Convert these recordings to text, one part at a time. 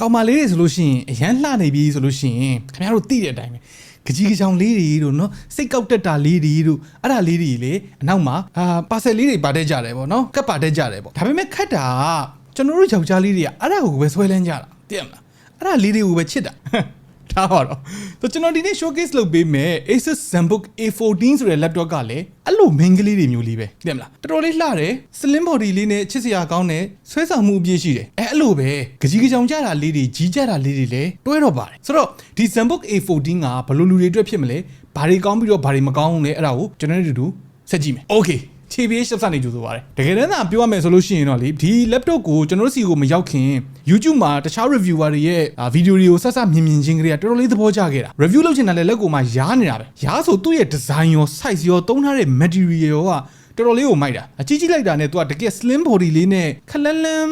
ကောင်မလေးတွေဆိုလို့ရှိရင်အရန်လှနေပြီဆိုလို့ရှိရင်ခင်ဗျားတို့သိတဲ့အတိုင်းပဲကကြီးကကြောင်လေးတွေတို့နော်စိတ်ကောက်တက်တာလေးတွေတို့အဲ့ဒါလေးတွေလေအနောက်မှာအာပါဆယ်လေးတွေပါတက်ကြတယ်ပေါ့နော်ကပ်ပါတက်ကြတယ်ပေါ့ဒါပေမဲ့ခက်တာကကျွန်တော်တို့ယောက်ျားလေးတွေကအဲ့ဒါကိုပဲဆွဲလန်းကြတာသိရမလားအဲ့ဒါလေးတွေကိုပဲချစ်တာ ဒါပါတော့ဆိုကျွန်တော်ဒီနေ့ showcase လုပ်ပေးမယ် Asus ZenBook A14 ဆိုတဲ့ laptop ကလည်းအဲ့လို main ကလေးတွေမျိုးလေးပဲသိမလားတော်တော်လေးလှတယ် slim body လေးနဲ့ချစ်စရာကောင်းတယ်ဆွဲဆောင်မှုအပြည့်ရှိတယ်အဲအဲ့လိုပဲကြကြီးကြောင်ကြတာလေးတွေကြီးကြတာလေးတွေလည်းတွဲတော့ပါတယ်ဆိုတော့ဒီ ZenBook A14 ကဘယ်လိုလူတွေအတွက်ဖြစ်မလဲဘာတွေကောင်းပြီးတော့ဘာတွေမကောင်းဘူးလဲအဲ့ဒါကိုကျွန်တော်တို့အတူတူဆက်ကြည့်မယ် okay TBH စနေကြိုဆိုပါတယ်တကယ်တမ်းသာပြောရမယ်ဆိုလို့ရှိရင်တော့လေဒီ laptop ကိုကျွန်တော်တို့စီကိုမရောက်ခင် YouTube မှာတခြား reviewer တွေရဲ့ဗီဒီယိုတွေကိုဆက်ဆက်မြင်မြင်ချင်းကလေးကတော်တော်လေးသဘောကျခဲ့တာ review လုပ်ချင်တာလည်းလက်ကိုမှရားနေတာပဲရားဆိုသူ့ရဲ့ design ရော size ရောသုံးထားတဲ့ material ရောကတော်တော်လေးကိုမိုက်တာအကြီးကြီးလိုက်တာနဲ့သူကတကယ် slim body လေးနဲ့ခလန်းလန်း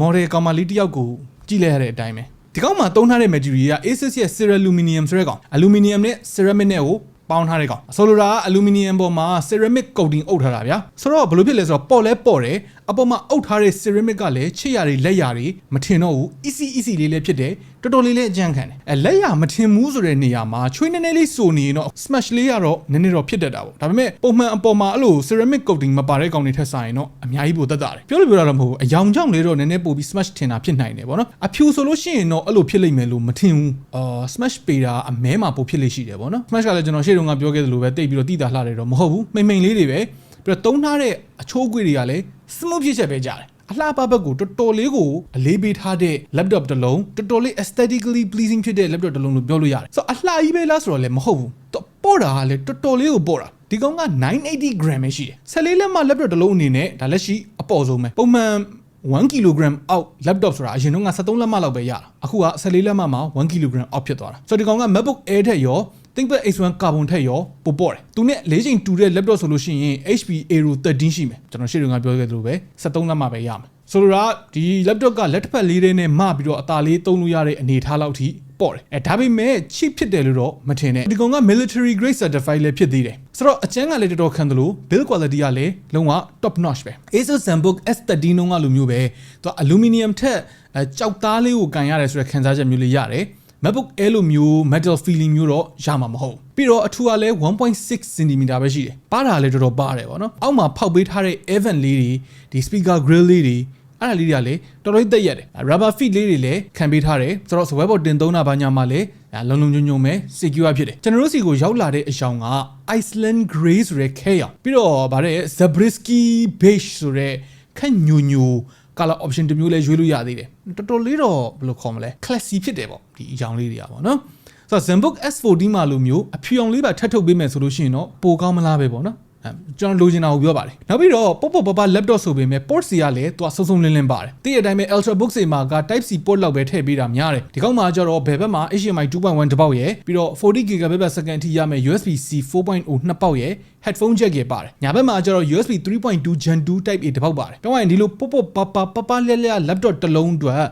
model ကောင်မလေးတစ်ယောက်ကိုကြည့်လိုက်ရတဲ့အတိုင်းပဲဒီကောင်မှာသုံးထားတဲ့ material က Asus ရဲ့ Ceraluminium ဆိုတဲ့ကောင် aluminum နဲ့ ceramic နဲ့ကို ပေါင်းထားတဲ့ကောင်ဆိုလိုတာကအလူမီနီယံပေါ်မှာ ceramic coating အုပ်ထားတာဗျာဆိုတော့ဘယ်လိုဖြစ်လဲဆိုတော့ပေါ့လဲပေါ့တယ်အပေါ်မှာအုပ်ထားတဲ့ ceramic ကလည်းချစ်ရတွေလက်ရတွေမထင်တော့ဘူး easy easy လေးလည်းဖြစ်တယ် တော်တော်လေးလည်းအကြမ်းခံတယ်အဲလက်ရမထင်ဘူးဆိုတဲ့နေရာမှာချွေးနည်းနည်းလေးစိုးနေရင်တော့ smash လေးကတော့နည်းနည်းတော့ဖြစ်တတ်တာပေါ့ဒါပေမဲ့ပုံမှန်အပေါ်မှာအဲ့လို ceramic coating မပါတဲ့ကောင်တွေထက်ဆိုင်ရင်တော့အများကြီးပိုတက်တာတယ်ပြောလို့ပြောတာတော့မဟုတ်ဘူးအယောင်ကြောင့်လေးတော့နည်းနည်းပိုပြီး smash ထင်တာဖြစ်နိုင်တယ်ပေါ့နော်အဖြူဆိုလို့ရှိရင်တော့အဲ့လိုဖြစ်လိမ့်မယ်လို့မထင်ဘူးအာ smash ပေတာအမဲမှာပိုဖြစ်လိမ့်ရှိတယ်ပေါ့နော် smash ကလည်းကျွန်တော်ရှေ့တုန်းကပြောခဲ့သလိုပဲတိတ်ပြီးတော့တိတာလှတယ်တော့မဟုတ်ဘူးမိမ့်မိန်လေးတွေပဲပြီးတော့တုံးထားတဲ့အချိုးအကွေတွေကလည်း smooth ဖြစ်ချက်ပဲကြတယ် အလှပဘက်ကိုတော်တော်လေးကိုအလေးပေးထားတဲ့ laptop တစ်လုံးတော်တော်လေး aesthetically pleasing ဖြစ်တဲ့ laptop တစ်လုံးလို့ပြောလို့ရတယ်ဆိုတော့အလှကြီးပဲလားဆိုတော့လည်းမဟုတ်ဘူးတော့ပို့တာကလည်းတော်တော်လေးကိုပို့တာဒီကောင်က980 gram ပဲရှိတယ်14လက်မှ laptop တစ်လုံးအနေနဲ့ဒါလက်ရှိအပေါ်ဆုံးပဲပုံမှန်1 kg အောက် laptop ဆိုတာအရင်တော့က73လက်မှလောက်ပဲရတာအခုက14လက်မှမှာ1 kg အောက်ဖြစ်သွားတာဆိုတော့ဒီကောင်က MacBook Air ထက်ရော ThinkPad X1 Carbon ထက်ရောပိုပေါ့တယ်သူနဲ့၄ချိန်တူတဲ့ laptop ဆိုလို့ရှိရင် HP Aero 13ရှိမယ်ကျွန်တော်ရှေ့တုန်းကပြောခဲ့သလိုပဲ73လက်မှပဲရမယ်ဆိုတော့ဒီ laptop ကလက်တစ်ဖက်လေးနဲ့မှပြီးတော့အသာလေးသုံးလို့ရတဲ့အနေအထားလောက်ထိပေါ့တယ်အဲဒါပေမဲ့ cheap ဖြစ်တယ်လို့တော့မထင်နဲ့ဒီကောင်က military grade certified လည်းဖြစ်သေးတယ်ဆိုတော့အကျန်းကလည်းတော်တော်ခံတယ်လို့ build quality ကလည်းလုံးဝ top notch ပဲ Asus ZenBook S13 နှုန်းကလိုမျိုးပဲသူက aluminum ထက်အဲကြောက်သားလေးကိုကန်ရတယ်ဆိုတဲ့ခံစားချက်မျိုးလေးရတယ် MacBook Air လိုမျိုး metal feeling မျိုးတော့ရမှာမဟုတ်ဘူးပြီးတော့အထူကလည်း1.6 cm ပဲရှိတယ်ပါတာလည်းတော်တော်ပါတယ်ဗောနော်အောက်မှာဖောက်ပေးထားတဲ့ event လေးတွေဒီ speaker grill လေးတွေအဲ့ဒါလေးတွေကလည်းတော်တော်သက်ရက်တယ် rubber feet လေးတွေလည်းခံပေးထားတယ်ဆိုတော့ web ပေါ်တင်သုံးတာဘာညာမှလည်းလုံလုံညုံညုံပဲ secure ဖြစ်တယ်ကျွန်တော်တို့စီကိုရောက်လာတဲ့အယောင်က Iceland Grey ဆိုတဲ့ခဲရောင်ပြီးတော့ဗါတဲ့ Zabriskie beige ဆိုတဲ့ခက်ညူညူ color option တစ်မျိုးလဲရွေးလို့ရသေးတယ်တော်တော်လေးတော့ဘယ်လိုခေါ်မလဲ classy ဖြစ်တယ်ပေါ့ဒီအကြောင်းလေးတွေကပေါ့နော်ဆိုတော့ ZenBook S14 မှာလိုမျိုးအဖြူအောင်လေးပါထပ်ထုတ်ပေးမယ်ဆိုလို့ရှိရင်တော့ပိုကောင်းမလားပဲပေါ့နော်အဲ ကျွန်တော်လိုချင်တာကိုပြောပါတယ်နောက်ပြီးတော့ပေါ့ပေါ့ပပ laptop ဆိုပေမဲ့ port စီကလည်းသူကစုံစုံလင်းလင်းပါတယ်တည့်ရတိုင်းပဲ ultrabook စီမှာက type C port လောက်ပဲထည့်ပေးတာများတယ်ဒီကောက်မှာကျတော့ဘယ်ဘက်မှာ HDMI 2.1တစ်ပေါက်ရယ်ပြီးတော့ 40 GB/s အထိရမယ် USB C 4.0နှစ်ပေါက်ရယ် headphone jack ရပါတယ်ညာဘက်မှာကျတော့ USB 3.2 Gen 2 type A တစ်ပေါက်ပါတယ်ပြောရရင်ဒီလိုပေါ့ပေါ့ပပပပလဲလဲ laptop တစ်လုံးအတွက်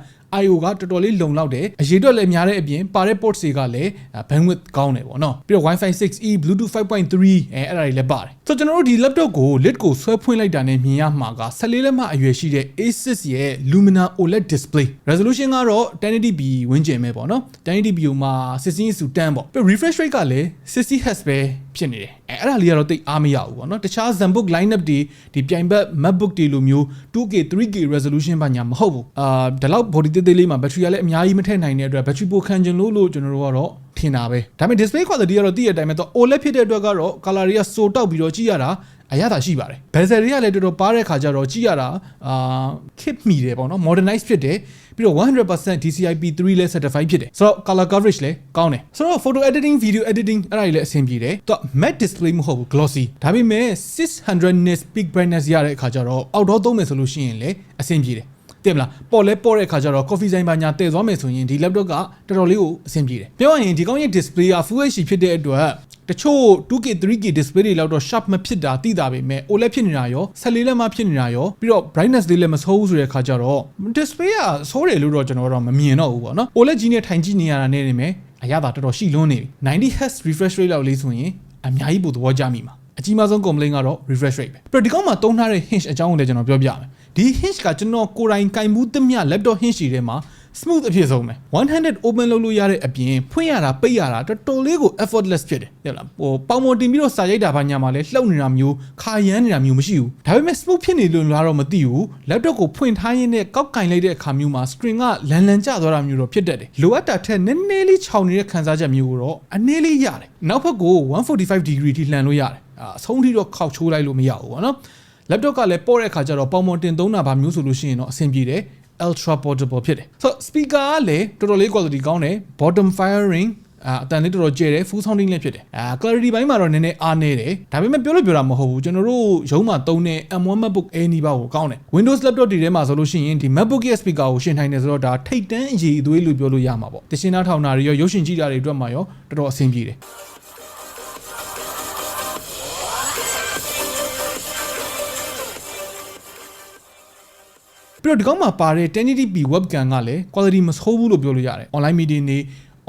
IO ကတော်တော်လေးလုံလောက်တယ်အရေးအတွက်လည်းများတဲ့အပြင်ပါတဲ့ port တွေကလည်း bandwidth ကောင်းတယ်ပေါ့နော်ပြီးတော့ Wi-Fi 6E Bluetooth 5.3အဲအဲ့ဒါတွေလည်းပါတယ်ဆိုတော့ကျွန်တော်တို့ဒီ laptop ကို lid ကိုဆွဲဖွင့်လိုက်တာနဲ့မြင်ရမှာက14လက်မအရွယ်ရှိတဲ့ Asus ရဲ့ Lumina OLED display resolution ကတော့ 1080p ဝန်းကျင်ပဲပေါ့နော် 1080p မှာ16 to 10ပေါ့ပြီး refresh rate ကလည်း 60Hz ပဲ ဖြစ်နေတယ်အဲအဲ့ဒါလေးကတော့တိတ်အားမရဘူးပေါ့နော်တခြား ZenBook lineup တွေဒီပြိုင်ဘက် MacBook တွေလိုမျိုး 2K 3K resolution ဘာညာမဟုတ်ဘူးအာဒီလောက် body သေးသေးလေးမှာ battery ကလည်းအများကြီးမထည့်နိုင်တဲ့အတွက် battery ပိုခံချင်လို့လို့ကျွန်တော်တို့ကတော့ထင်တာပဲဒါပေမဲ့ display quality ကတော့တည့်ရတဲ့အတိုင်းပဲတော့ OLED ဖြစ်တဲ့အတွက်ကတော့ color တွေကစိုးတောက်ပြီးတော့ကြည့်ရတာအရသာရှိပါတယ် bezel တွေကလည်းတော်တော်ပါတဲ့ခါကျတော့ကြည့်ရတာအာ kit မိတယ်ပေါ့နော် modernize ဖြစ်တယ် ပြီးတော့100% DCI-P3 လဲ certified ဖြစ်တယ်ဆိုတော့ color coverage လည်းကောင်းတယ်ဆိုတော့ photo editing video editing အဲ့ဒါတွေလည်းအဆင်ပြေတယ်တော့ matte display မဟုတ်ဘူး glossy ဒါပေမဲ့600 nits peak brightness ရတဲ့အခါကျတော့ outdoor သုံးမယ်ဆိုလို့ရှိရင်လည်းအဆင်ပြေတယ်တင်မလားပေါ်လဲပေါ်တဲ့အခါကျတော့ coffee ဆိုင်ပါညာတည်သွားမယ်ဆိုရင်ဒီ laptop ကတော်တော်လေးကိုအဆင်ပြေတယ်ပြောရရင်ဒီကောင်းရဲ့ display က full HD ဖြစ်တဲ့အတွက် တချို့ 2K 3K display တွေလောက်တော့ sharp မဖြစ်တာသိတာပဲမဲ့ OLED ဖြစ်နေတာရော14လက်မှဖြစ်နေတာရောပြီးတော့ brightness လေးလည်းမဆိုးဘူးဆိုတဲ့အခါကျတော့ display ကဆိုးတယ်လို့တော့ကျွန်တော်တော့မမြင်တော့ဘူးပေါ့နော် OLED ကြီးနဲ့ထိုင်ကြည့်နေရတာနဲ့နေမယ်အရသာတော်တော်ရှိလွန်းနေပြီ 90 Hz refresh rate လောက်လေးဆိုရင်အများကြီးပိုသဘောကျမိမှာအကြီးမားဆုံး complaint ကတော့ refresh rate ပဲပြီးတော့ဒီကောင်မှာတုံးထားတဲ့ hinge အကြောင်းကိုလည်းကျွန်တော်ပြောပြမယ်ဒီ hinge ကကျွန်တော်ကိုယ်တိုင်ကင်မှုသမျှ laptop hinge တွေထဲမှာ smooth အဖြစ်ဆုံးပဲ1 handed open လုပ်လို့ရတဲ့အပြင်ဖွင့်ရတာပိတ်ရတာတော်တော်လေးကို effortless ဖြစ်တယ်ဟုတ်လားဟိုပေါင်မတင်ပြီးတော့စာရိုက်တာဘာညာမှာလဲလှုပ်နေတာမျိုးခါရမ်းနေတာမျိုးမရှိဘူးဒါပေမဲ့ smooth ဖြစ်နေလို့လားတော့မသိဘူး laptop ကိုဖွင့်ထားရင်းနဲ့ကောက်ကင်လိုက်တဲ့အခါမျိုးမှာ screen ကလန်လန်ကျသွားတာမျိုးတော့ဖြစ်တတ်တယ်လိုအပ်တာထက်နည်းနည်းလေးခြောင်နေတဲ့ခံစားချက်မျိုးကိုတော့အနည်းလေးရတယ်နောက်ဘက်ကို145 degree ထိလှန်လို့ရတယ်အာအဆုံးထိတော့ခောက်ချိုးလိုက်လို့မရဘူးပေါ့နော် laptop ကလည်းပေါ့တဲ့အခါကျတော့ပေါင်မတင်သုံးတာဗာမျိုးဆိုလို့ရှိရင်တော့အဆင်ပြေတယ် ultra portable ဖြစ်တယ်ဆိုတော့ speaker ကလည်းတော်တော်လေး quality ကောင်းတယ် bottom firing အာအတန်လေးတော်တော်ကျယ်တယ် full sounding လည်းဖြစ်တယ်အာ clarity ဘိုင်းမှာတော့နည်းနည်းအားနည်းတယ်ဒါပေမဲ့ပြောလို့ပြောတာမဟုတ်ဘူးကျွန်တော်တို့ရုံးမှာသုံးတဲ့ M1 MacBook Air နီးပါးကိုကောင်းတယ် Windows laptop တွေထဲမှာဆိုလို့ရှိရင်ဒီ MacBook ရဲ့ speaker ကိုရှင်းထိုင်နေဆိုတော့ဒါထိတ်တန်းအရေးအသွေးလို့ပြောလို့ရမှာပေါ့တရှင်းသားထောင်တာတွေရောရုပ်ရှင်ကြည့်တာတွေအတွက်မှာရောတော်တော်အဆင်ပြေတယ် ပြီးတော့ဒီကောင်မှာပါတဲ့ 1080p webcam ကလည်း quality မဆိုးဘူးလို့ပြောလို့ရတယ် online meeting တွေ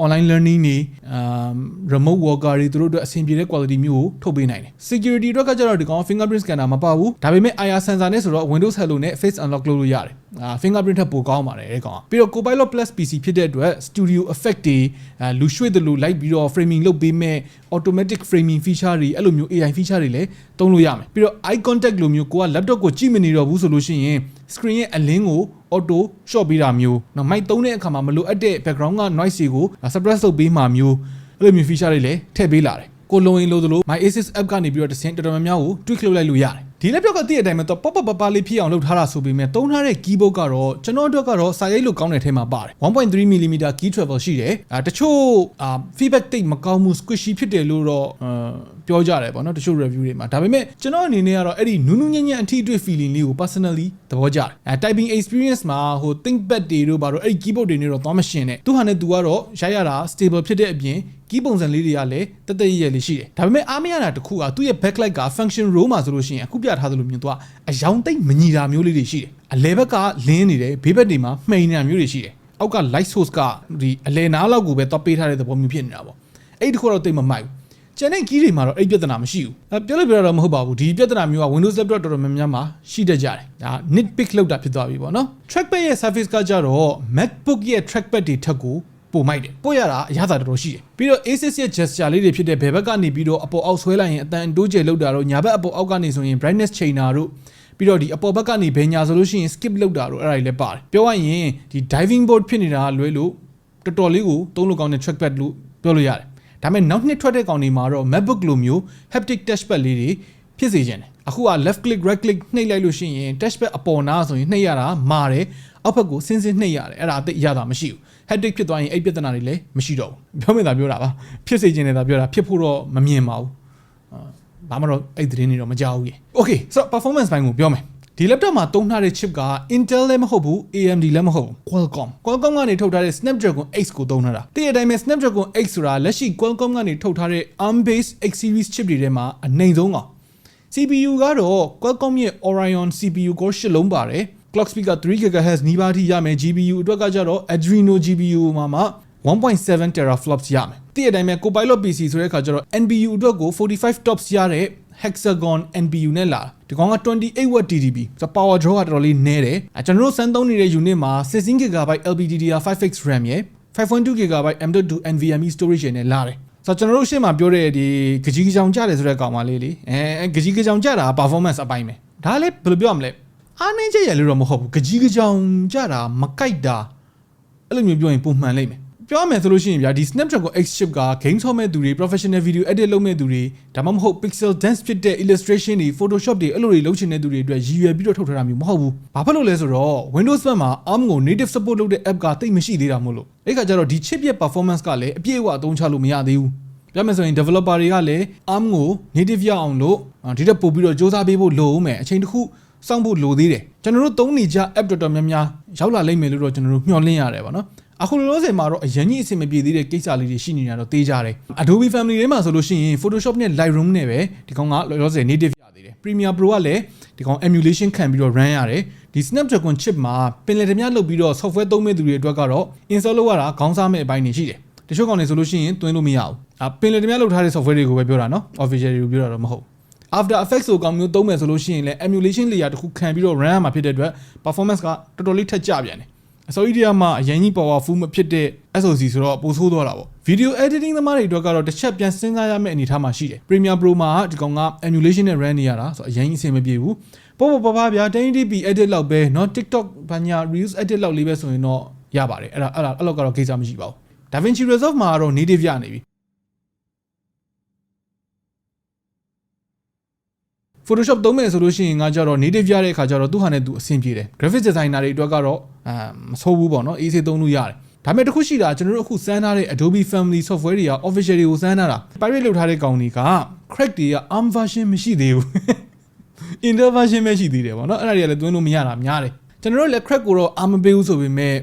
online learning တွေအမ် remote worker တွေသူတို့အတွက်အဆင်ပြေတဲ့ quality မျိုးကိုထုတ်ပေးနိုင်တယ် security အတွက်ကကျတော့ဒီကောင် fingerprint scanner မပါဘူးဒါပေမဲ့ IR sensor နဲ့ဆိုတော့ Windows Hello နဲ့ face unlock လုပ်လို့ရတယ် အာ fingerprint ထက်ပိုကောင်းပါတယ်ဒီကောင်ကပြီးတော့ Copilot Plus PC ဖြစ်တဲ့အတွက် studio effect တွေအာလူရွှေ့တယ်လို့လိုက်ပြီးတော့ framing လုပ်ပေးမဲ့ automatic framing feature တွေအဲ့လိုမျိုး AI feature တွေလည်းသုံးလို့ရမယ်ပြီးတော့ eye contact လိုမျိုးကိုက laptop ကိုကြည့်မနေတော့ဘူးဆိုလို့ရှိရင် screen ရဲ့အလင်းကို auto shot ပေးတာမျိုးနော် mic သုံးတဲ့အခါမှာမလိုအပ်တဲ့ background က noise တွေကို suppress လုပ်ပေးမှာမျိုးအဲ့လိုမျိုး feature တွေလည်းထည့်ပေးလာတယ်ကိုလုံရင်လို့သလို my asus app ကနေပြီးတော့တစ်စင်းတော်တော်များများကို tweak လုပ်လိုက်လို့ရတယ် ဒီ laptop ကတည့်တဲ့အတိုင်းပဲတော့ pop pop ပပလေးဖြစ်အောင်လုပ်ထားတာဆိုပေမဲ့သုံးထားတဲ့ keyboard ကတော့ကျွန်တော်တို့ကတော့စာရိုက်လို့ကောင်းတဲ့ထဲမှာပါတယ် 1.3mm key travel ရှိတယ်အဲတချို့အာ feedback တိတ်မကောင်းဘူး squishy ဖြစ်တယ်လို့တော့အာ ပြောကြတယ်ပေါ့နော်တချို့ review တွေမှာဒါပေမဲ့ကျွန်တော်အနေနဲ့ကတော့အဲ့ဒီနူးနူးညံ့ညံ့အထီးအတွေ့ feeling လေးကို personally သဘောကျတယ်အဲ typing experience မှာဟို thinkpad တွေတို့ဘာလို့အဲ့ဒီ keyboard တွေနဲ့တော့သွားမရှင်နဲ့သူဟာနဲ့သူကတော့ရိုက်ရတာ stable ဖြစ်တဲ့အပြင် key ပုံစံလေးတွေကလည်းတသက်ရရလေးရှိတယ်ဒါပေမဲ့အားမရတာတစ်ခုကသူ့ရဲ့ backlight က function row မှာဆိုလို့ရှိရင်အခုပြထားသလိုမျိုးသူကအယောင်သိမ့်မညီတာမျိုးလေးတွေရှိတယ်အလဲဘက်ကလင်းနေတယ်ဘေးဘက်တွေမှာမှိန်နေတာမျိုးတွေရှိတယ်အောက်က light source ကဒီအလဲနားလောက်ကိုပဲတော့ပေးထားတဲ့သဘောမျိုးဖြစ်နေတာပေါ့အဲ့ဒီတစ်ခုတော့တိတ်မမိုက်ဘူး ကျန်တဲ့ key တွေမှာတော့အဲ့ပြဿနာမရှိဘူးအဲပြောလို့ပြောတော့မဟုတ်ပါဘူးဒီပြဿနာမျိုးက Windows laptop တော်တော်များများမှာရှိတတ်ကြတယ်ဒါ nitpick လောက်တာဖြစ်သွားပြီပေါ့နော် trackpad ရဲ့ surface ကကြတော့ MacBook ရဲ့ trackpad တွေထက်ကိုပိုမိုက်တယ်ပို့ရတာအရသာတော်တော်ရှိတယ်ပြီးတော့ Asus ရဲ့ gesture လေးတွေဖြစ်တဲ့ဘယ်ဘက်ကနေပြီးတော့အပေါ်အောက်ဆွဲလိုက်ရင်အတန်တိုးကျယ်လောက်တာတော့ညာဘက်အပေါ်အောက်ကနေဆိုရင် brightness chainer တို့ပြီးတော့ဒီအပေါ်ဘက်ကနေဘယ်ညာဆိုလို့ရှိရင် skip လောက်တာတို့အဲ့ဒါတွေလည်းပါတယ်ပြောရရင်ဒီ diving board ဖြစ်နေတာလွဲလို့တော်တော်လေးကိုသုံးလို့ကောင်းတဲ့ trackpad လို့ပြောလို့ရတယ် ဒါပေမဲ့နောက်နှစ်ထွက်တဲ့ကောင်တွေမှာတော့ MacBook လိုမျိုး haptic touchpad လေးတွေဖြစ်စေခြင်းတယ်အခုက left click right click နှိပ်လိုက်လို့ရှိရင် touchpad အပေါ်နားဆိုရင်နှိပ်ရတာမာတယ်အောက်ဘက်ကိုစင်းစင်းနှိပ်ရတယ်အဲ့ဒါအသိရတာမရှိဘူး hectic ဖြစ်သွားရင်အဲ့ပြဿနာတွေလည်းမရှိတော့ဘူးပြောမိတာပြောတာပါဖြစ်စေခြင်းနဲ့သာပြောတာဖြစ်ဖို့တော့မမြင်ပါဘူးအာဘာမှတော့အဲ့သတင်းတွေတော့မကြောက်ဘူးရေ okay ဆိုတော့ performance ဘိုင်းကိုပြောမယ် ဒီ laptop မှာသုံးထားတဲ့ chip က Intel လည်းမဟုတ်ဘူး AMD လည်းမဟုတ်ဘူး Qualcomm Qualcomm ကနေထုတ်ထားတဲ့ Snapdragon 8ကိုသုံးထားတာတည့်ရတိုင်းပဲ Snapdragon 8ဆိုတာလက်ရှိ Qualcomm ကနေထုတ်ထားတဲ့ ARM based X series chip တွေထဲမှာအနိုင်ဆုံးကောင် CPU ကတော့ Qualcomm ရဲ့ Orion CPU core 8လုံးပါတယ် clock speed က 3 GHz နီးပါးထိရမယ် GPU အတွက်ကကြတော့ Adreno GPU မှာမှ1.7 teraflops ရမယ်တည့်ရတိုင်းပဲ Copilot PC ဆိုတဲ့အခါကျတော့ NPU အတွက်ကို45 tops ရတဲ့ Hexagon NPU နဲ့လာဒီကောင်က 28 watt TDP ဆိုတော့ power draw ကတော်တော်လေးနည်းတယ်အဲကျွန်တော်တို့စမ်းသုံးနေတဲ့ unit မှာ 16 GB LPDDR5X RAM ရဲ့5.2 GB M.2 NVMe storage နဲ့လာတယ်ဆိုတော့ကျွန်တော်တို့ရှေ့မှာပြောတဲ့ဒီကကြီးကကြောင်ကြတယ်ဆိုတဲ့ကောင်မလေးလေအဲကကြီးကကြောင်ကြတာ performance အပိုင်းပဲဒါလည်းဘယ်လိုပြောရမလဲအားနည်းချက်ရလို့တော့မဟုတ်ဘူးကကြီးကကြောင်ကြတာမကြိုက်တာအဲ့လိုမျိုးပြောရင်ပုံမှန်လိမ့်မယ် ပြောရမယ်ဆိုလို့ရှိရင်ဗျာဒီ Snapdragon X chip က game ဆော့မဲ့သူတွေ professional video edit လုပ်မဲ့သူတွေဒါမှမဟုတ် pixel dense ဖြစ်တဲ့ illustration တွေ photoshop တွေအဲ့လိုတွေလုပ်ချင်တဲ့သူတွေအတွက်ရည်ရွယ်ပြီးတော့ထုတ်ထားတာမျိုးမဟုတ်ဘူး။ဘာဖြစ်လို့လဲဆိုတော့ Windows ဘက်မှာ ARM ကို native support လုပ်တဲ့ app ကတိတ်မရှိသေးတာမို့လို့အဲ့ခါကျတော့ဒီ chip ရဲ့ performance ကလည်းအပြည့်အဝအသုံးချလို့မရသေးဘူး။ပြောမယ်ဆိုရင် developer တွေကလည်း ARM ကို native ရအောင်လို့ဒီတက်ပို့ပြီးတော့စ조사ပေးဖို့လိုဦးမယ်အချိန်တစ်ခုစောင့်ဖို့လိုသေးတယ်ကျွန်တော်တို့သုံးနေကြ app တော်တော်များများရောက်လာလိမ့်မယ်လို့တော့ကျွန်တော်တို့မျှော်လင့်ရတယ်ပါနော် အခုလောလောဆယ်မှာတော့အရင်ကြီးအဆင်မပြေသေးတဲ့ကိစ္စလေးတွေရှိနေတာတော့သိကြတယ် Adobe Family ထဲမှာဆိုလို့ရှိရင် Photoshop နဲ့ Lightroom နဲ့ပဲဒီကောင်ကလောလောဆယ် native ရသေးတယ် Premiere Pro ကလည်းဒီကောင် emulation ခံပြီးတော့ run ရတယ်ဒီ Snapdragon chip မှာပင်လယ်ဓမြလုပ်ပြီးတော့ software သုံးမဲ့သူတွေအတွက်ကတော့ install လုပ်ရတာခေါင်းစားမဲ့အပိုင်းတွေရှိတယ်တချို့ကောင်တွေဆိုလို့ရှိရင်တွင်းလို့မရဘူးအပင်လယ်ဓမြလုပ်ထားတဲ့ software တွေကိုပဲပြောတာနော် official တွေကိုပြောတာတော့မဟုတ် After Effects ကိုကောင်မျိုးသုံးမယ်ဆိုလို့ရှိရင်လည်း emulation layer တစ်ခုခံပြီးတော့ run ရမှာဖြစ်တဲ့အတွက် performance ကတော်တော်လေးထက်ကျပြန်တယ် အစိုးရမှာအရင်ကြီး powerful မဖြစ်တဲ့ SOC ဆိုတော့ပိုဆိုးသွားတာပေါ့ video editing သမားတွေအတွက်ကတော့တစ်ချက်ပြန်စဉ်းစားရမယ့်အနေအထားမှာရှိတယ် Premiere Pro မှာဒီကောင်က emulation နဲ့ run နေရတာဆိုတော့အရင်ကြီးအဆင်မပြေဘူးပေါ့ပေါ့ပါပါဗျာ 1080p edit လောက်ပဲเนาะ TikTok ဘာညာ reels edit လောက်လေးပဲဆိုရင်တော့ရပါတယ်အဲ့ဒါအဲ့ဒါအဲ့လောက်ကတော့ကိစ္စမရှိပါဘူး DaVinci Resolve မှာတော့ native ရနေပြီ Photoshop သုံးမယ်ဆိုလို့ရှိရင်ငါကြတော့ native ရတဲ့အခါကျတော့သူ့ဟာနဲ့သူအဆင်ပြေတယ် graphics designer တွေအတွက်ကတော့အာမဆိုးဘူးပေါ့နော် easy သုံးလို့ရတယ်ဒါပေမဲ့တစ်ခုရှိတာကျွန်တော်တို့အခုစမ်းထားတဲ့ Adobe Family Software တွေက official တွေကိုစမ်းထားတာ pirate လုပ်ထားတဲ့ကောင်တွေက crack တွေက ARM version မရှိသေးဘူး Intel version ပဲရှိသေးတယ်ပေါ့နော်အဲ့ဒါတွေကလည်းသွင်းလို့မရတာများတယ်ကျွန်တော်တို့လည်း crack ကိုတော့ ARM မပေးဘူးဆိုပေမဲ့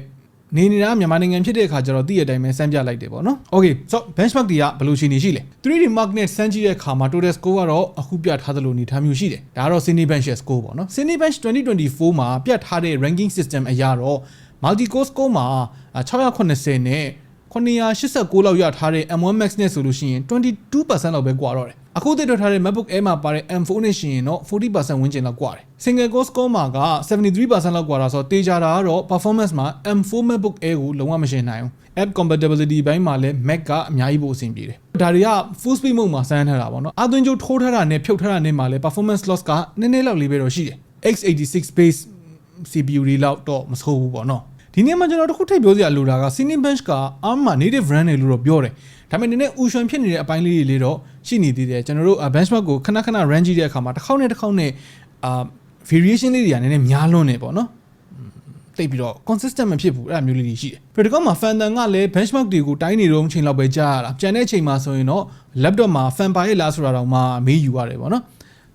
နေနေတာမြန်မာနိုင်ငံဖြစ်တဲ့အခါကျတော့တည့်ရတဲ့အတိုင်းပဲစမ်းပြလိုက်တယ်ပေါ့နော်။ Okay so benchmark တွေကဘယ်လိုရှိနေရှိလဲ။ 3D mark နဲ့စမ်းကြည့်တဲ့အခါမှာ total score ကတော့အခုပြထားသလိုနေထားမျိုးရှိတယ်။ဒါကတော့ Cinebench ရဲ့ score ပေါ့နော်။ Cinebench 2024မှာပြထားတဲ့ ranking system အရတော့ multi core score မှာ680နဲ့ 989လောက်ရထားတဲ့ M1 Max နဲ့ဆိုလို့ရှိရင်22%လောက်ပဲကွာတော့တယ်။အခုတည်ထွက်ထားတဲ့ MacBook Air မှာပါတဲ့ M4 နဲ့ရှင်ရင်တော့40%ဝန်းကျင်လောက်ကွာတယ်။ Single core score မှာက73%လောက်ကွာတာဆိုတော့တေချာတာကတော့ performance မှာ M4 MacBook Air ကိုလုံးဝမရှင်နိုင်ဘူး။ app compatibility ဘိုင်းမှာလည်း Mac ကအများကြီးပိုအဆင်ပြေတယ်။ဒါတွေက full speed mode မှာစမ်းထားတာပေါ့နော်။အသွင်ကြိုထိုးထားတာနဲ့ဖြုတ်ထားတာနဲ့မှာလည်း performance loss ကနည်းနည်းလောက်လေးပဲတော့ရှိတယ်။ x86 base CPU တွေလောက်တော့မဆိုးဘူးပေါ့နော်။ ဒီနေ့မှာကျွန်တော်တခုထိပ်ပြောစရာလိုတာက Cinebench က ARM မှာ native run တယ်လို့တော့ပြောတယ်။ဒါပေမဲ့နည်းနည်းဥရှင်ဖြစ်နေတဲ့အပိုင်းလေးတွေလေးတော့ရှိနေသေးတယ်ကျွန်တော်တို့ benchmark ကိုခဏခဏ run ကြည့်တဲ့အခါမှာတစ်ခေါက်နဲ့တစ်ခေါက်နဲ့အာ variation လေးတွေကနည်းနည်းများလွန်းနေပေါ့နော်တိတ်ပြီးတော့ consistent မဖြစ်ဘူးအဲ့ဒါမျိုးလေးတွေရှိတယ်ပြီးတော့ဒီကောင်မှာ fan တန်ကလည်း benchmark တွေကိုတိုင်းနေတော့ချိန်လောက်ပဲကြားရတာကြံတဲ့အချိန်မှာဆိုရင်တော့ laptop မှာ fan ပါရဲ့လားဆိုတာတော့မှမေးယူရတယ်ပေါ့နော်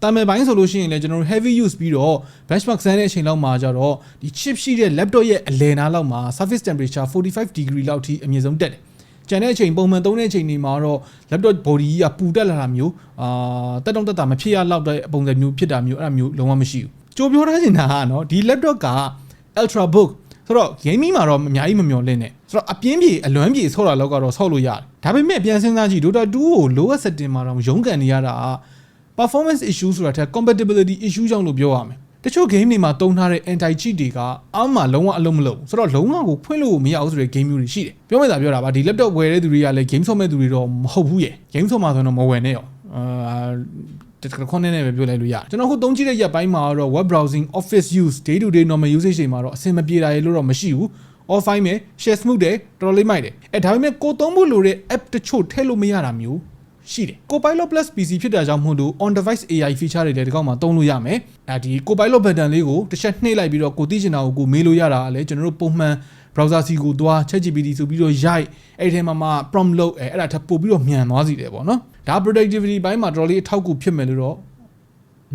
တာမယ်ပိုင်းဆိုလို့ရှိရင်လည်းကျွန်တော်တို့ heavy use ပြီးတော့ benchmark ဆန်းတဲ့အချိန်လောက်မှာကျတော့ဒီ chip ရှိတဲ့ laptop ရဲ့အလယ်နားလောက်မှာ surface temperature 45 degree လောက်ထိအမြင့်ဆုံးတက်တယ်ကျန်တဲ့အချိန်ပုံမှန်သုံးတဲ့အချိန်တွေမှာတော့ laptop body ကြီးကပူတက်လာတာမျိုးအာတက်တော့တက်တာမဖြစ်ရလောက်တဲ့ပုံစံမျိုးဖြစ်တာမျိုးအဲ့ဒါမျိုးလုံးဝမရှိဘူးကြိုးပြောထားချင်တာကနော်ဒီ laptop က ultra book ဆိုတော့ gaming မှာတော့အများကြီးမမျော်လင့်နဲ့ဆိုတော့အပြင်းပြေအလွမ်းပြေဆော့တာလောက်ကတော့ဆော့လို့ရတယ်ဒါပေမဲ့ပြန်စဉ်းစားကြည့် Dota 2ကို lower setting မှာတော့ရုန်းကန်နေရတာ performance issue ဆိုတာထက် compatibility issue ကြောင့်လို့ပြောရမယ်တချို့ game တွေမှာတုံးထားတဲ့ anti cheat တွေကအောက်မှာလုံးဝအလုံးမလုံးဆိုတော့လုံးဝကိုဖွင့်လို့မရဘူးဆိုတဲ့ game မျိုးတွေရှိတယ်ပြောမယ်သာပြောတာပါဒီ laptop ဝယ်တဲ့သူတွေကလည်း game ဆော့မဲ့သူတွေတော့မဟုတ်ဘူးရဲ့ game ဆော့မှာဆိုတော့မဝယ်နဲ့ရောအာတကယ်ခွန်းနဲ့ပဲပြောလိုက်လို့ရတယ်ကျွန်တော်အခုသုံးကြည့်တဲ့ရက်ပိုင်းမှာတော့ web browsing office use day to day normal usage တွေမှာတော့အဆင်မပြေတာရေလို့တော့မရှိဘူး off fine မယ် share smooth တယ်တော်တော်လေးမိုက်တယ်အဲဒါပေမဲ့ကိုသုံးဖို့လိုတဲ့ app တချို့ထည့်လို့မရတာမျိုး ရှိတယ် Copilot Plus PC ဖြစ်တာကြောင့်မို့လို့ on device AI feature တွေလည်းဒီကောက်မှာသုံးလို့ရမယ်အဲဒီ Copilot button လေးကိုတစ်ချက်နှိပ်လိုက်ပြီးတော့ကိုသိချင်တာကိုကိုမေးလို့ရတာလည်းကျွန်တော်တို့ပုံမှန် browser စီကိုသွား ChatGPT ဆိုပြီးတော့ရိုက်အဲ့ဒီထဲမှာမှ prompt လုပ်အဲအဲ့ဒါထပ်ပို့ပြီးတော့မြန်သွားစီတယ်ပေါ့နော်ဒါ productivity ဘိုင်းမှာတော်တော်လေးအထောက်အကူဖြစ်မယ်လို့တော့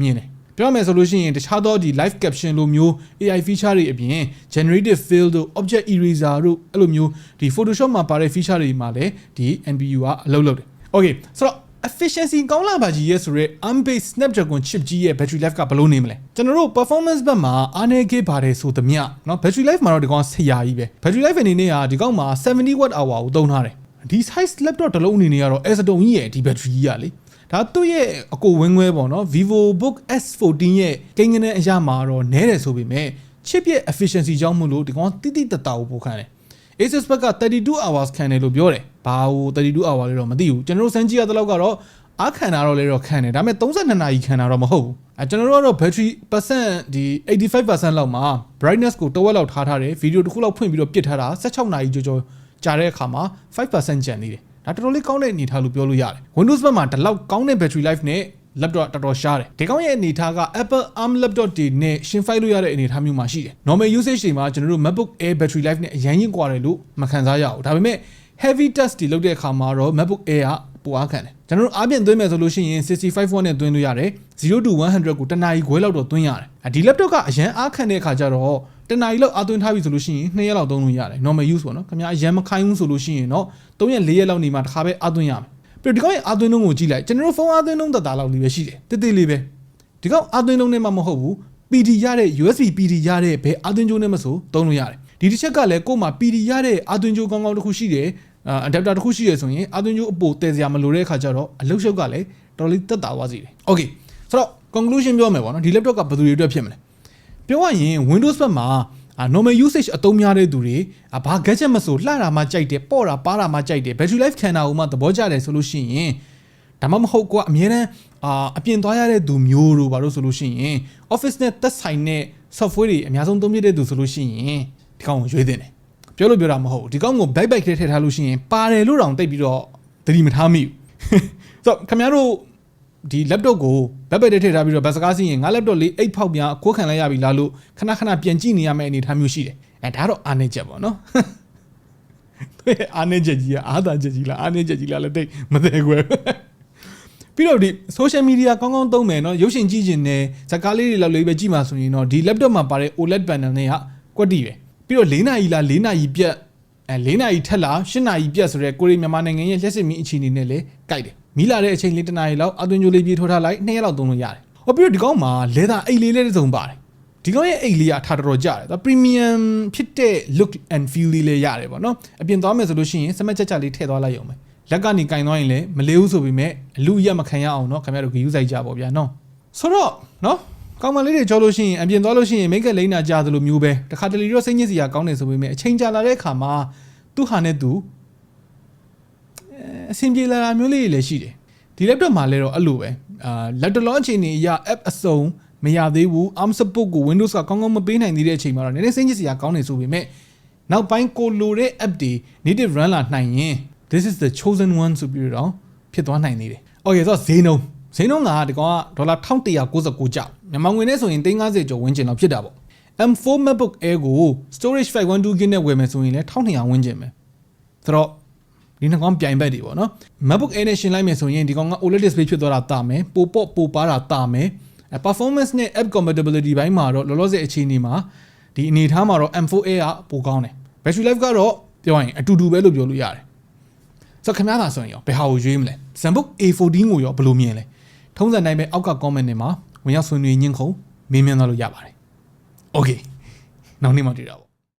မြင်တယ်ပြောမယ်ဆိုလို့ရှိရင်တခြားသောဒီ live caption လိုမျိုး AI feature တွေအပြင် generative fill တို့ object eraser တို့အဲ့လိုမျိုးဒီ Photoshop မှာပါတဲ့ feature တွေမှာလည်းဒီ NPU ကအလုပ်လုပ်တယ် Okay ဆိုတော့ efficiency ကောင်းလာပါကြီးရဲ့ဆိုရဲ ARM based Snapdragon chip ကြီးရဲ့ battery life ကဘယ်လိုနေမလဲကျွန်တော်တို့ performance ဘက်မှာအားနည်းခဲ့ပါတယ်ဆိုသမျှเนาะ battery life မှာတော့ဒီကောင်ဆရာကြီးပဲ battery life အနေနဲ့ကဒီကောင်မှာ70 watt hour ကိုသုံးထားတယ်ဒီ size laptop တစ်လုံးအနေနဲ့ကတော့ S တုံကြီးရဲ့ဒီ battery ကြီးကလေဒါသူ့ရဲ့အကိုဝင်းခွဲပေါ့နော် VivoBook S14 ရဲ့ကိန်းကနေအရာမှာတော့နဲတယ်ဆိုပေမဲ့ chip ရဲ့ efficiency ကြောင့်မို့လို့ဒီကောင်တိတိတတကိုပို့ခံတယ် Asus ဘက်က32 hours ခံတယ်လို့ပြောတယ်။ဘာလို့32 hour လဲတော့မသိဘူး။ကျွန်တော်တို့စမ်းကြည့်ရတဲ့လောက်ကတော့အားခံတာတော့လည်းတော့ခံတယ်။ဒါပေမဲ့32နာရီခံတာတော့မဟုတ်ဘူး။အဲကျွန်တော်တို့ကတော့ battery percent ဒီ85%လောက်မှာ brightness ကိုတဝက်လောက်ထားထားတယ်။ဗီဒီယိုတစ်ခုလောက်ဖွင့်ပြီးတော့ပြစ်ထားတာ16နာရီကျော်ကျော်ကြာတဲ့အခါမှာ5%ကျန်နေတယ်။ဒါတော်တော်လေးကောင်းတဲ့အနေအထားလို့ပြောလို့ရတယ်။ Windows ဘက်မှာဒီလောက်ကောင်းတဲ့ battery life နဲ့ laptop တော်တော်ရှားတယ်ဒီကောင်းရဲ့အနေထားက Apple ARM laptop တွေနဲ့ရှင်းဖိုက်လို့ရတဲ့အနေအထားမျိုးမှာရှိတယ် normal usage တွေမှာကျွန်တော်တို့ MacBook Air battery life နဲ့အရင်ရင်ကွာတယ်လို့မခံစားရဘူးဒါပေမဲ့ heavy test တွေလုပ်တဲ့အခါမှာတော့ MacBook Air ကပိုအားခံတယ်ကျွန်တော်တို့အားပြင်သွင်းမယ်ဆိုလို့ရှိရင်65 watt နဲ့သွင်းလို့ရတယ်0 to 100ကိုတနာရီခွဲလောက်တော့သွင်းရတယ်ဒီ laptop ကအရန်အားခံတဲ့အခါကျတော့တနာရီလောက်အားသွင်းထားပြီဆိုလို့ရှိရင်2ရက်လောက်သုံးလို့ရတယ် normal use ပေါ့နော်ခင်ဗျာအရန်မခိုင်းဘူးဆိုလို့ရှိရင်တော့3ရက်4ရက်လောက်နေမှတစ်ခါပဲအားသွင်းရမယ် ပြီးတော့ဒီကောင်ရဲ့အာသွင်းလုံးကိုကြည့်လိုက်ကျွန်တော်တို့ဖုန်းအာသွင်းလုံးတတာလောက်လေးပဲရှိတယ်တိတိလေးပဲဒီကောင်အာသွင်းလုံးနဲ့မှမဟုတ်ဘူး PD ရတဲ့ USB PD ရတဲ့ဘယ်အာသွင်းကြိုးနဲ့မဆိုသုံးလို့ရတယ်ဒီတစ်ချက်ကလည်းကို့မှာ PD ရတဲ့အာသွင်းကြိုးကောင်းကောင်းတစ်ခုရှိတယ်အာ adapter တစ်ခုရှိရဆိုရင်အာသွင်းကြိုးအပိုတည်စရာမလိုတဲ့အခါကျတော့အလုတ်ရှုပ်ကလည်းတော်တော်လေးတက်တာသွားစီတယ် Okay ဆိုတော့ conclusion ပြောမယ်ပေါ့နော်ဒီ laptop ကဘယ်သူတွေအတွက်ဖြစ်မလဲပြောရရင် Windows ဘက်မှာအာ normal usage အသုံးများတဲ့သူတွေအာဘာ gadget မဆိုလှတာမှကြိုက်တယ်ပေါ့တာပါတာမှကြိုက်တယ် battery life ခံတာကိုမှသဘောကျတယ်ဆိုလို့ရှိရင်ဒါမှမဟုတ်ကွာအများတန်းအာအပြင်သွားရတဲ့သူမျိုးတို့ဘာလို့ဆိုလို့ရှိရင် office နဲ့သက်ဆိုင်တဲ့ software တွေအများဆုံးသုံးပြတဲ့သူဆိုလို့ရှိရင်ဒီကောင်ကိုရွေးသင့်တယ်ပြောလို့ပြောတာမဟုတ်ဘူးဒီကောင်ကို back back ထဲထည့်ထားလို့ရှိရင်ပါတယ်လို့တောင်တိတ်ပြီးတော့သတိမထားမိဘူးဆိုတော့ခင်ဗျားတို့ ဒီ laptop ကို backpack ထဲထည့်ထားပြီးတော့ဘတ်စကားစီးရင်ငါ laptop လေးအိတ်ဖောက်ပြန်အခိုးခံလိုက်ရပြီလားလို့ခဏခဏပြန်ကြည့်နေရမယ့်အနေအထားမျိုးရှိတယ်အဲဒါတော့အားနေချက်ပေါ့နော်သူအားနေချက်ကြီးကအားသာချက်ကြီးလားအားနေချက်ကြီးလားလည်းတိတ်မသေးခွဲပြီးတော့ဒီ social media ကောင်းကောင်းသုံးမယ်နော်ရုပ်ရှင်ကြည့်ခြင်းနဲ့ဇာတ်ကားလေးတွေလောက်လေးပဲကြည့်မှာဆိုရင်တော့ဒီ laptop မှာပါတဲ့ OLED panel နဲ့ကကွက်တီပဲပြီးတော့၄နာရီလား၄နာရီပြက်အဲ၄နာရီထက်လား၈နာရီပြက်ဆိုတော့ကိုရီမြန်မာနိုင်ငံရဲ့လက်စစ်မီးအခြေအနေနဲ့လည်းကိုက်တယ် မီးလာတဲ့အချိန်လေးတနားရီလောက်အသွင်ကြိုလေးပြေးထိုးထားလိုက်နှစ်ရက်လောက်သုံးလို့ရတယ်။ဟောပြီးတော့ဒီကောင်မှာလေသာအိတ်လေးလေးတစ်စုံပါတယ်။ဒီကောင်ရဲ့အိတ်လေးကထားတော်တော်ကြတယ်။ဒါ premium ဖြစ်တဲ့ look and feel လေးလေးရတယ်ပေါ့နော်။အပြင်သွားမယ်ဆိုလို့ရှိရင်စမတ်ချက်ချက်လေးထည့်သွားလိုက်ရုံပဲ။လက်ကနေကင်သွားရင်လည်းမလေးဘူးဆိုပေမဲ့အလူရက်မခံရအောင်နော်ခင်ဗျားတို့ကယူဆိုင်ကြပေါ့ဗျာနော်။ဆိုတော့နော်ကောင်မလေးတွေကြောလို့ရှိရင်အပြင်သွားလို့ရှိရင်မိတ်ကလိမ့်နာကြသလိုမျိုးပဲတခါတလေတော့စိတ်ညစ်စရာကောင်းတယ်ဆိုပေမဲ့အချိန်ကြာလာတဲ့အခါမှာသူ့ဟာနဲ့သူ အဲအဆင်ပြေလာတာမျိုးလေးတွေလည်းရှိတယ်ဒီ laptop မှာလည်းတော့အဲ့လိုပဲအာလက်တလောအခြေအနေအရ app အစုံမရသေးဘူး ARM support ကို Windows ကကောင်းကောင်းမပေးနိုင်သေးတဲ့အချိန်မှာတော့နည်းနည်းစိတ်ညစ်စရာကောင်းနေဆိုပေမဲ့နောက်ပိုင်းကိုလိုတဲ့ app တွေ native run လာနိုင်ရင် this is the chosen one ဆိုပြီးတော့ဖြစ်သွားနိုင်သေးတယ်။ Okay ဆိုတော့ဈေးနှုန်းဈေးနှုန်းကဒီကောင်ကဒေါ်လာ1199ကျပ်မြန်မာငွေနဲ့ဆိုရင်350ကျော်ဝန်းကျင်လောက်ဖြစ်တာပေါ့။ M4 MacBook Air ကို storage 512GB နဲ့ဝယ်မယ်ဆိုရင်လည်း1200ဝန်းကျင်ပဲ။ဆိုတော့ ဒီနှစ်ကောင်ပြိုင်ဘက်တွေပေါ့နော် MacBook Air နဲ့ရှင်းလိုက်မယ်ဆိုရင်ဒီကောင်က OLED display ဖြစ်သွားတာတာမယ်ပိုပေါ့ပိုပါတာတာမယ်အဲ performance နဲ့ app compatibility ဘိုင်းမှာတော့လောလောဆယ်အခြေအနေမှာဒီအနေအထားမှာတော့ M4 Air ကပိုကောင်းတယ် battery life ကတော့ပြောရရင်အတူတူပဲလို့ပြောလို့ရတယ်ဆိုတော့ခင်ဗျားသာဆိုရင်ရောဘယ်ဟာကိုရွေးမလဲ ZenBook A14 ကိုရောဘယ်လိုမြင်လဲထုံးစံတိုင်းပဲအောက်က comment တွေမှာဝင်ရောက်ဆွေးနွေးညှင်းခုန်မေးမြန်းသွားလို့ရပါတယ် okay နောက်နေ့မှတွေ့တာပေါ့